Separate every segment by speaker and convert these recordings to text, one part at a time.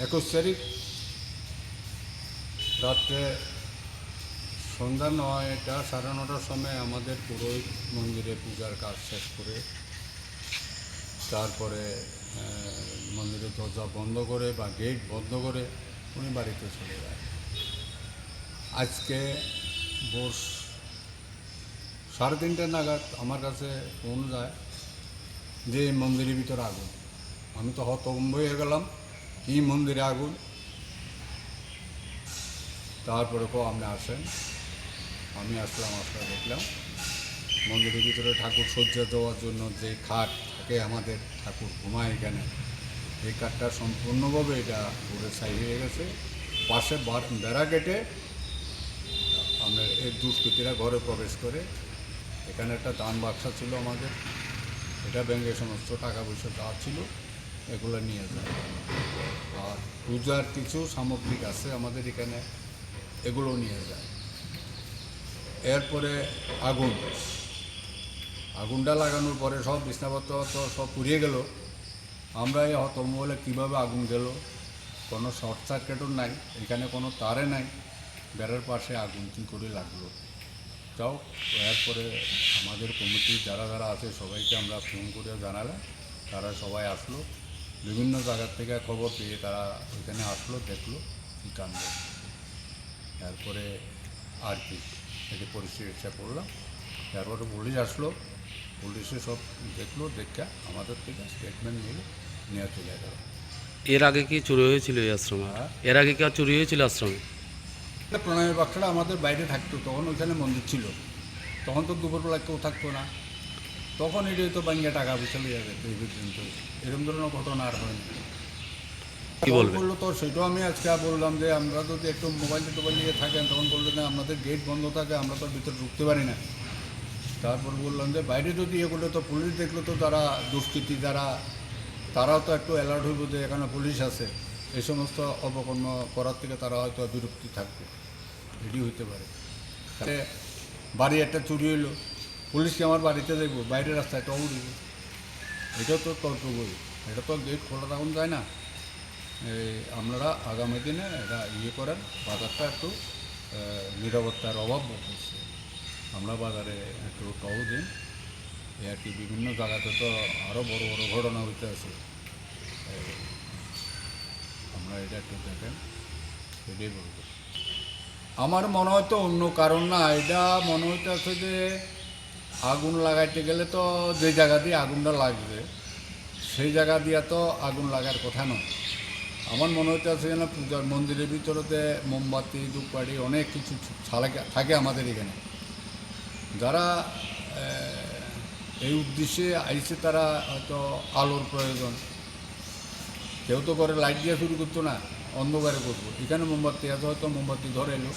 Speaker 1: একুশ তারিখ, রাত্রে সন্ধ্যা নয়টা, সাড়ে নটার সময় আমাদের পুরোহিত মন্দিরে পূজার কাজ শেষ করে, তারপরে মন্দিরের দরজা বন্ধ করে বা গেট বন্ধ করে উনি বাড়িতে চলে যায়। আজকে ভোর সাড়ে তিনটে নাগাদ আমার কাছে ফোন যায় যে মন্দিরের ভিতরে আগুন। আমি তো হতভম্ব হয়ে গেলাম। কি মন্দিরে আগুন। তারপরে কো, আপনি আসেন। আমি আসলাম আসলে দেখলাম। মন্দিরের ভিতরে ঠাকুর সজ্জা দেওয়ার জন্য যে খাট থাকে আমাদের, ঠাকুর ঘুমায় এখানে। এই কাঠটা সম্পূর্ণভাবে এটা পুরো ছাই হয়ে গেছে। পাশে বেড়া কেটে আমরা এই দুষ্কৃতীরা ঘরে প্রবেশ করে। এখানে একটা দান বাক্সা ছিল আমাদের। এটা ব্যাংকে সমস্ত টাকা পয়সা যা ছিল, এগুলো নিয়ে যায়। পূজার কিছু সামগ্রিক আছে, আমাদের এখানে এগুলো নিয়ে যায়। এরপরে আগুন। আগুনটা লাগানোর পরে সব বিছনাপত্র তো সব পুড়িয়ে গেল। আমরা এই হতম বলে কীভাবে আগুন গেল কোনো শর্ট সার্কিটও নাই, এখানে কোনো তারে নাই। বেড়ার পাশে আগুন কী করে লাগল? তাও এরপরে আমাদের কমিটি যারা যারা আছে, সবাইকে আমরা ফোন করে জানালাম। তারা সবাই আসলো। বিভিন্ন জায়গার থেকে খবর পেয়ে তারা ওইখানে আসলো দেখল কী কাণ্ড। তারপরে আর কি এটি পরিচর্যা করলাম। তারপরে পুলিশ আসলো পুলিশে সব দেখল দেখে আমাদের থেকে স্টেটমেন্ট নিয়ে নিয়ে চলে গেল।
Speaker 2: এর আগে কি চুরি হয়েছিল এই আশ্রমে?
Speaker 1: হ্যাঁ।
Speaker 2: এর আগে কি আর চুরি হয়েছিল আশ্রমে?
Speaker 1: প্রণামী বাক্সটা আমাদের বাইরে থাকতো তখন ওইখানে মন্দির ছিল। তখন তো দুপুরবেলা কেউ থাকতো না। তখন এটাই তো ব্যাঙ্গে টাকা পয়সা লিয়ে যেত এই পর্যন্ত। এরকম ধরনের ঘটনা আর হয়নি
Speaker 2: কি
Speaker 1: বলল তো সেটাও আমি আজকে বললাম যে আমরা যদি একটু মোবাইল টোবাইল নিয়ে থাকেন তখন বলল যে আমাদের গেট বন্ধ থাকে আমরা তো ভিতরে ঢুকতে পারি না। তারপর বললাম যে বাইরে যদি এগুলো তো পুলিশ দেখল তো তারা দুষ্কৃতী যারা তারাও তো একটু অ্যালার্ট হইব যে এখানে পুলিশ আছে। এই সমস্ত অপকর্ম করার থেকে তারা হয়তো বিরক্তি থাকবে। এটি হইতে পারে। বাড়ি একটা চুরি হইল। পুলিশকে আমার বাড়িতে দেখব বাইরের রাস্তায় টহল দিব। এটা তো কর্তব্যই এটা তো গেট খোলা তখন যায় না। আপনারা আগামী দিনে এটা ইয়ে করেন, বাজারটা একটু নিরাপত্তার অভাব করছে আমরা বাজারে একটু টহল দিন। এ আর কি বিভিন্ন জায়গাতে তো আরও বড় বড় ঘটনা হইতে আছে। আমরা এটা একটু দেখেন। এটাই বলব। আমার মনে হয় তো অন্য কারণ না, এটা মনে হইতেছে যে আগুন লাগাইতে গেলে তো যে জায়গা দিয়ে আগুনটা লাগবে, সেই জায়গা দিয়ে তো আগুন লাগার কথা নয়। আমার মনে হইতেছে যেন পূজার মন্দিরের ভিতরেতে মোমবাতি, ধূপকাঠি অনেক কিছু থাকে আমাদের এখানে। যারা এই উদ্দেশ্যে আইসে তারা হয়তো আলোর প্রয়োজন। কেউ তো করে লাইট দিয়ে শুরু করতো না। অন্ধকারে করব। এখানে মোমবাতি আছে, হয়তো মোমবাতি ধরে এলো।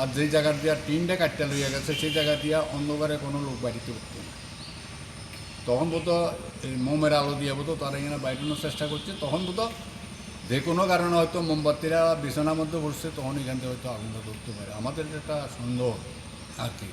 Speaker 1: আর যেই জায়গা দিয়া টিনটা কাটতে লইয়া গেছে, সেই জায়গা দিয়া অন্ধকারে কোনো লোক বাড়িতে উঠতো না। তখন বোধ এই মোমের আলো দিয়ে বোধ তারা এখানে বাইরানোর চেষ্টা করছে। তখন বোধ যে কোনো কারণে হয়তো মোমবাতিরা বিছানার মধ্যে বসছে, তখন এখান থেকে হয়তো আগুনটা ধরতে পারে। আমাদের এটা সন্দেহ আর কি।